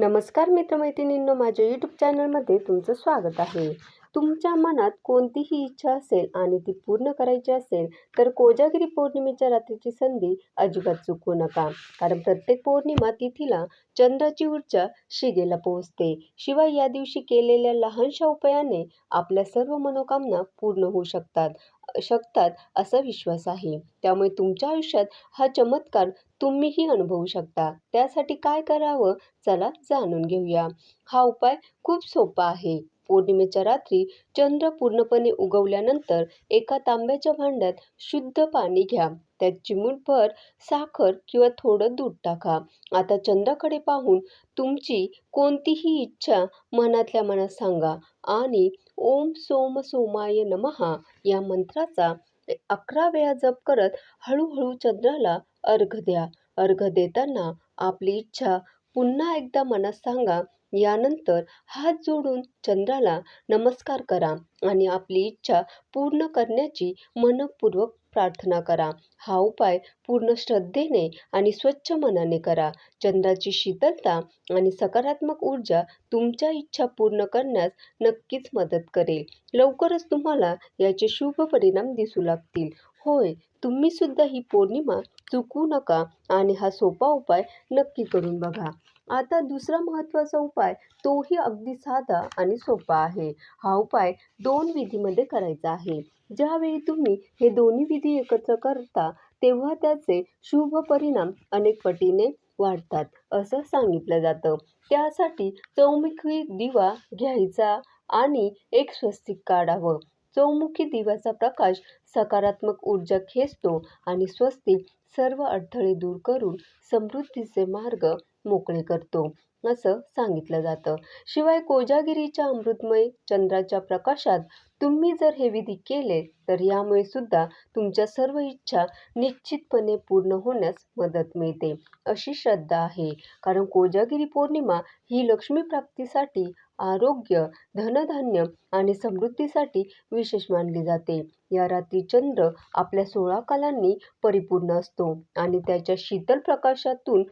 नमस्कार मित्रमैत्रिणींनो माझ्या यूट्यूब चॅनलमध्ये तुमचं स्वागत आहे. तुमच्या मनात कोणतीही इच्छा असेल आणि ती पूर्ण करायची असेल तर कोजागिरी पौर्णिमेच्या रात्रीची संधी अजिबात चुकवू नका. कारण प्रत्येक पौर्णिमा तिथीला चंद्राची ऊर्जा शिगेला पोहोचते. शिवाय या दिवशी केलेल्या लहानशा उपायाने आपल्या सर्व मनोकामना पूर्ण होऊ शकतात. शकतात असा विश्वास आहे. त्यामुळे तुमच्या आयुष्यात हा चमत्कार तुम्हीही अनुभवू शकता. त्यासाठी काय करावं? चला जाणून घेऊया. हा उपाय खूप सोपा आहे. पौर्णिमेच्या रात्री चंद्र पूर्णपणे उगवल्यानंतर एका तांब्याच्या भांड्यात शुद्ध पाणी घ्या. त्यात चिमूटभर साखर किंवा थोडं दूध टाका. आता चंद्राकडे पाहून तुमची कोणतीही इच्छा मनातल्या मनात सांगा आणि ओम सोम सोमाय नमहा या मंत्राचा अकरा वेळा जप करत हळूहळू चंद्राला अर्घ द्या. अर्घ देताना आपली इच्छा पुन्हा एकदा मनात सांगा. यानंतर हात जोडून चंद्राला नमस्कार करा आणि आपली इच्छा पूर्ण करण्याची मनपूर्वक प्रार्थना करा. हा उपाय पूर्ण श्रद्धेने आणि स्वच्छ मनाने करा. चंद्राची शीतलता आणि सकारात्मक ऊर्जा तुमच्या इच्छा पूर्ण करण्यास नक्कीच मदत करेल. लवकरच तुम्हाला याचे शुभ परिणाम दिसू लागतील. होय तुम्हीसुद्धा ही पौर्णिमा चुकू नका आणि हा सोपा उपाय नक्की करून बघा. आता दुसरा महत्त्वाचा उपाय तोही अगदी साधा आणि सोपा आहे. हा उपाय दोन विधीमध्ये करायचा आहे. ज्यावेळी तुम्ही हे दोन्ही विधी एकत्र करता तेव्हा त्याचे शुभ परिणाम अनेक पटीने वाढतात असं सांगितलं जातं. त्यासाठी चौमुखी दिवा घ्यायचा आणि एक स्वस्तिक काढावं. चौमुखी दिव्याचा प्रकाश सकारात्मक ऊर्जा खेचतो आणि स्वस्तिक सर्व अडथळे दूर करून समृद्धीचे मार्ग मोकळे करतो. असं सांगितलं जातं. शिवाय कोजागिरीच्या अमृतमय चंद्राच्या प्रकाशात तुम्ही जर हे विधी केले तर यामुळे सुद्धा तुमच्या सर्व इच्छा निश्चितपणे पूर्ण होण्यास मदत मिळते अशी श्रद्धा आहे. कारण कोजागिरी पौर्णिमा ही लक्ष्मी प्राप्तीसाठी आरोग्य धनधान्य आणि समृद्धीसाठी विशेष मानली जाते. या रात्री चंद्र आपल्या सोळा कालांनी परिपूर्ण असतो आणि त्याच्या शीतल प्रकाशातून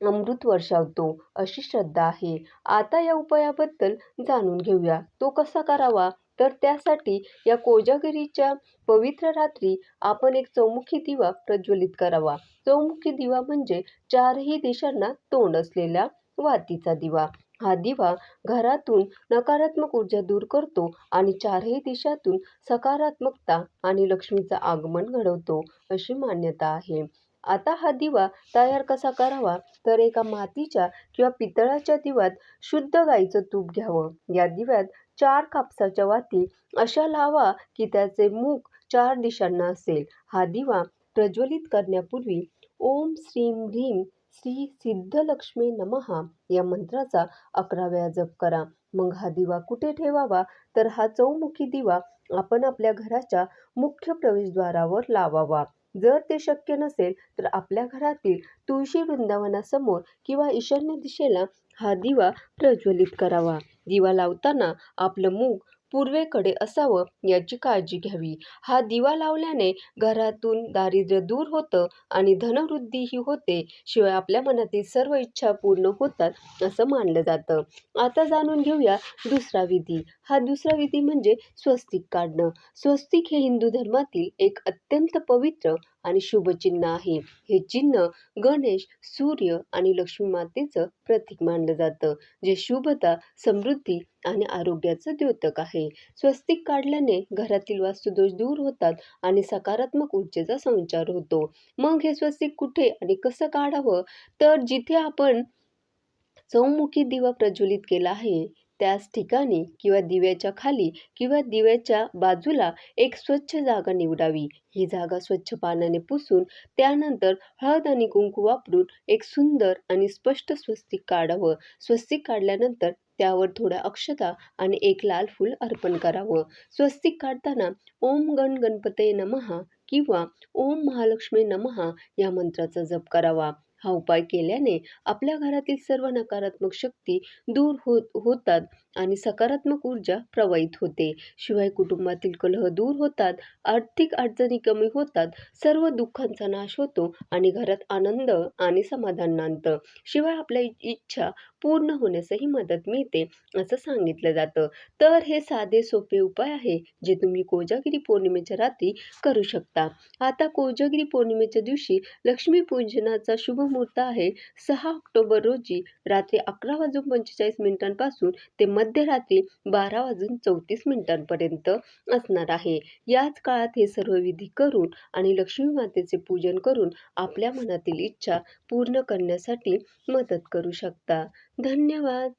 अमृत वर्षावतो अशी श्रद्धा आहे. आता या उपायाबद्दल जाणून घेऊया. तो कसा करावा? तर त्यासाठी या कोजागिरीच्या पवित्र रात्री आपण एक चौमुखी दिवा प्रज्वलित करावा. चौमुखी दिवा म्हणजे चारही दिशांना तोंड असलेला वातीचा दिवा. हा दिवा घरातून नकारात्मक ऊर्जा दूर करतो आणि चारही दिशातून सकारात्मकता आणि लक्ष्मीचं आगमन घडवतो अशी मान्यता आहे. आता हा दिवा तयार कसा करावा? तर एका मातीच्या किंवा पितळाच्या दिव्यात शुद्ध गाईचं तूप घ्यावं. या दिव्यात चार कापसाच्या वाती अशा लावा की त्याचे मुख चार दिशांना असेल. हा दिवा प्रज्वलित करण्यापूर्वी ओम श्रीम ह्रीम श्री सिद्धलक्ष्मी नमहा या मंत्राचा अकरा वेळा जप करा. मग हा दिवा कुठे ठेवावा? तर हा चौमुखी दिवा आपण आपल्या घराच्या मुख्य प्रवेशद्वारावर लावावा. जर ते शक्य नसेल तर आपल्या घरातील तुळशी वृंदावनासमोर किंवा ईशान्य दिशेला हा दिवा प्रज्वलित करावा. दिवा लावताना आपलं मुख पूर्वेकडे असावं याची काळजी घ्यावी. हा दिवा लावल्याने घरातून दारिद्र्य दूर होतं आणि धनवृद्धीही होते. शिवाय आपल्या मनातील सर्व इच्छा पूर्ण होतात असं मानलं जातं. आता जाणून घेऊया दुसरा विधी. हा दुसरा विधी म्हणजे स्वस्तिक काढणं. स्वस्तिक हे हिंदू धर्मातील एक अत्यंत पवित्र आणि शुभचिन्ह आहे. हे चिन्ह गणेश सूर्य आणि लक्ष्मी मातेचं प्रतीक मानलं जातं जे शुभता समृद्धी आणि आरोग्याचं द्योतक आहे. स्वस्तिक काढल्याने घरातील वास्तुदोष दूर होतात आणि सकारात्मक ऊर्जेचा संचार होतो. मग हे स्वस्तिक कुठे आणि कसं काढावं? तर जिथे आपण चौमुखी दिवा प्रज्वलित केला आहे त्याच ठिकाणी किंवा दिव्याच्या खाली किंवा दिव्याच्या बाजूला एक स्वच्छ जागा निवडावी. ही जागा स्वच्छ पाण्याने पुसून त्यानंतर हळद आणि कुंकू वापरून एक सुंदर आणि स्पष्ट स्वस्तिक काढावं. स्वस्तिक काढल्यानंतर त्यावर थोड्या अक्षता आणि एक लाल फूल अर्पण करावं. स्वस्तिक काढताना ओम गण गणपते नमहा किंवा ओम महालक्ष्मी नमहा या मंत्राचा जप करावा. हा उपाय केल्याने आपल्या घरातील सर्व नकारात्मक शक्ती दूर होत होतात आणि सकारात्मक ऊर्जा प्रवाहित होते. शिवाय कुटुंबातील कलह दूर होतात आर्थिक अडचणी कमी होतात सर्व दुःखांचा नाश होतो आणि घरात आनंद आणि समाधान नांदतं. शिवाय आपल्या इच्छा पूर्ण होण्यासही मदत मिळते असं सांगितलं जातं. तर हे साधे सोपे उपाय आहे जे तुम्ही कोजागिरी पौर्णिमेच्या रात्री करू शकता. आता कोजागिरी पौर्णिमेच्या दिवशी लक्ष्मी पूजनाचा शुभ मुहूर्त आहे. सहा ऑक्टोबर रोजी रात्री अकरा वाजून पंचेचाळीस मिनिटांपासून ते मध्यरात्री बारा वाजून चौतीस मिनिटांपर्यंत असणार आहे. याच काळात हे सर्व विधी करून आणि लक्ष्मी मातेचे पूजन करून आपल्या मनातील इच्छा पूर्ण करण्यासाठी मदत करू शकता. धन्यवाद.